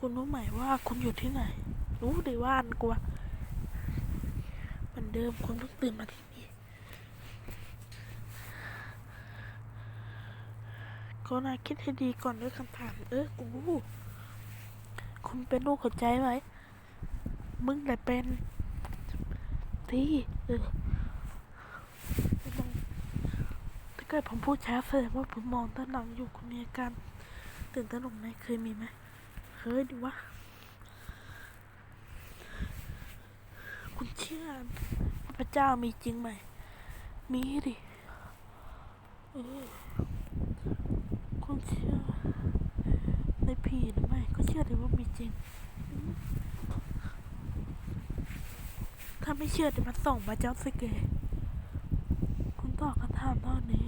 คุณรู้ไหมว่าคุณอยู่ที่ไหน รู้ดีว่าอันกลัวมือนเดิมคุณต้องตื่นมาที่นี่ก็น่าคิดให้ดีก่อนด้วยคำถาม เออกูคุณเป็นลูกหัวใจไหม มึงแหละเป็นที่เออไม่ต้องถ้าเกิดผมพูดช้าแสดงว่าผมมองด้านหลังอยู่คุณมีอาการตื่นตระหนกไหมเคยมีไหม เคยดิวะคุณเชื่อพระเจ้ามีจริงไหม มีดิเออคุณเชื่อในผีหรือไม่ก็เชื่อดิว่ามีจริง ถ้าไม่เชื่อเดี๋ยวมันส่งมาเจ้าสเกคุณตอบคำถามตอนนี้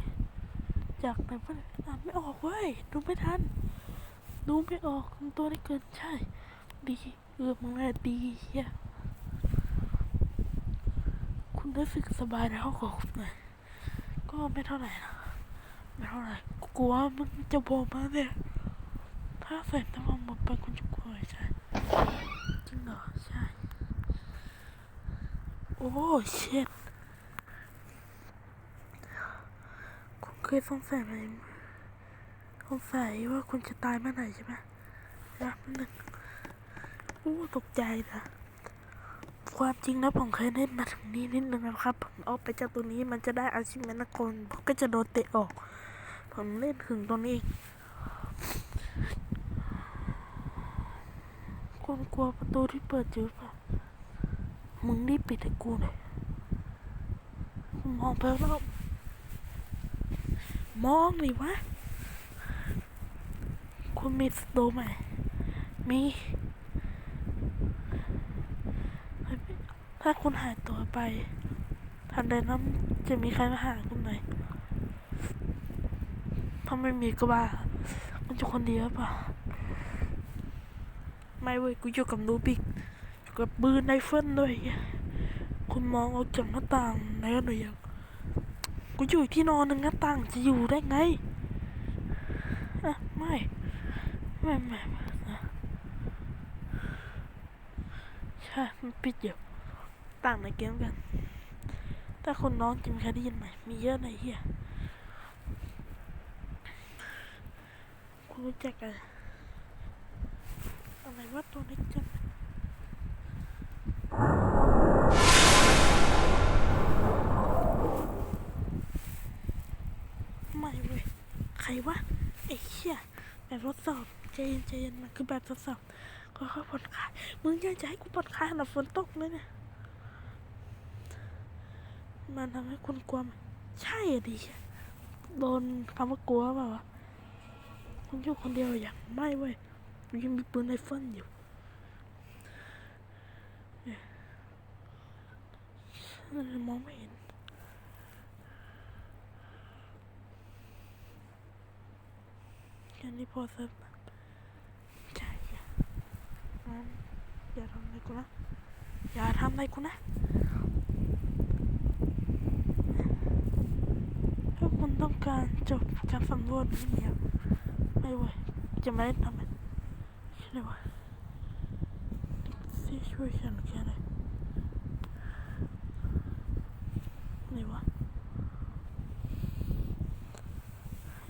จากไหนวะอ่านไม่ออกเว้ย ดูไม่ทัน ดูไม่ออกตัวได้เกินใช่ ดีเอือมึงน่ดีเฮียคุณรู้สึกสบายแล้วขอคุณหน่อยก็ไม่เท่าไหร่นะไม่เท่าไหร่กลัวมันจะบอกมาเนี่ยถ้าใส่น้ำมันหมดไปคุณจะกลัวใช่จริงเหรอใช่โอ้เช็ดคุณเคยสงสัยไหม งสัยว่าคุณจะตายเมื่อไหร่ใช่ไหมรับหนึ่งอู้ตกใจนะ ความจริงนะผมเคยเล่นมาถึงนี้นิดนึงนะครับ ผมออกไปจากตัวนี้มันจะได้อาชีพแมนคนผมก็จะโดนเตะออก ผมเล่นถึงตรงนี้เองคุณกลัวประตูที่เปิดอยู่ปะมึงรีบปิดให้กูหน่อยมองไปแล้วมองดิวะ มีสตูไมมีถ้าคุณหายตัวไป ทันใดนั้นจะมีใครมาหาคุณไหมถ้าไม่มีก็บ้ามันจะคนเดียวเปล่ะไม่เว้ยกูอยู่กับนูบิกอยู่กับปืนไนเฟิลด้วย คุณมองออกจากหน้าต่างไหนกันหรือยังกูอยู่ที่นอนหนึ่งหน้าต่างจะอยู่ได้ไงอะไม่ ไม่ไม่ไม่นะใช่มันปิดอยู่ต่างในเกมกันถ้าคนน้องจิมเคยได้ยินไหมมีเยอะในเฮียคุณรู้จักกันอะไรว่าตัวนี้จังไม่เว้ยใครวะ แบบทดสอบใจเย็นใจเย็นมันคือแบบทดสอบก็ค่อยๆผ่อนคลายมึงยังจะให้กูผ่อนคลายขนาดฝนตกเลยเนี่ยมันทำให้คุณกลัวไหมใช่อะดิโดนคำว่ากลัวเปล่าวะคุณอยู่คนเดียวอย่างไม่เว้ยยังมีปืนไรเฟิลอยู่เนี่ยฉันมองไม่เห็น แค่นี้พอเสร็จใช่งั้นอย่าทำอะไรกูนะ อย่าทำอะไรกูนะถ้าคุณต้องการจบการสำรวจนี่เนี่ยไม่ไหวจะไม่ได้ทำมันแค่ไหนวะที่ช่วยฉันแค่ไหนวะ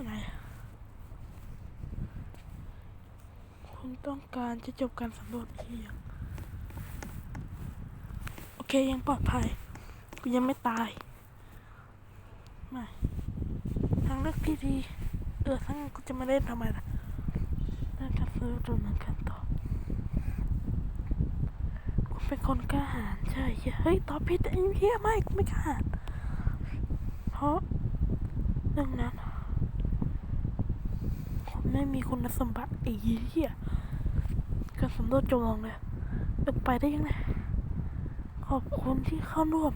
ไหนอะ คุณต้องการจะจบการสำรวจเพียงโอเคยังปลอดภัยกูยังไม่ตายไม่ทางเลือกที่ดีเออทั้างกูจะม่เล่นทำไมล่ะน่าจะซื้อตัวนั้นกันต่อคุณเป็นคนกล้าหาญใช่เฮ้ยตอบผิดไอ้เหี้ยไม่กูไม่กล้าหาญเพราะเรื่องนั้น ไม่มีคุณสมบัติไอ้เหี้ยการสำรวจจงลองเลยเออไปได้ยังไงขอบคุณที่เข้าร่วม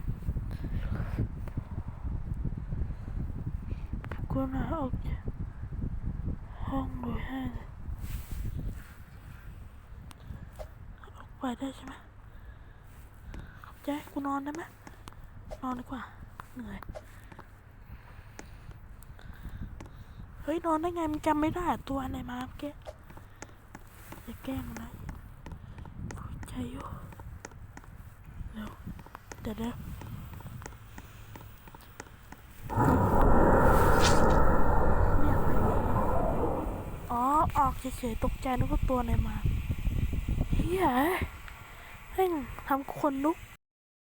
กูนะออกจากห้องโดยให้ออกไปได้ใช่ไหมขอบใจกูนอนได้ไหมนอนดีกว่าเหนื่อย เฮ้ยนอนได้ไงมันจำไม่ได้ตัวไหนมาเมื่อกี้อย่าแกล้งมันะช่อยู่เร็วเดี๋ยวเดี๋ยวไม่อยากไปอ๋อออกเฉยๆตกใจนึกว่าตัวอะไรมาเฮียเฮ้ยทำคนลุก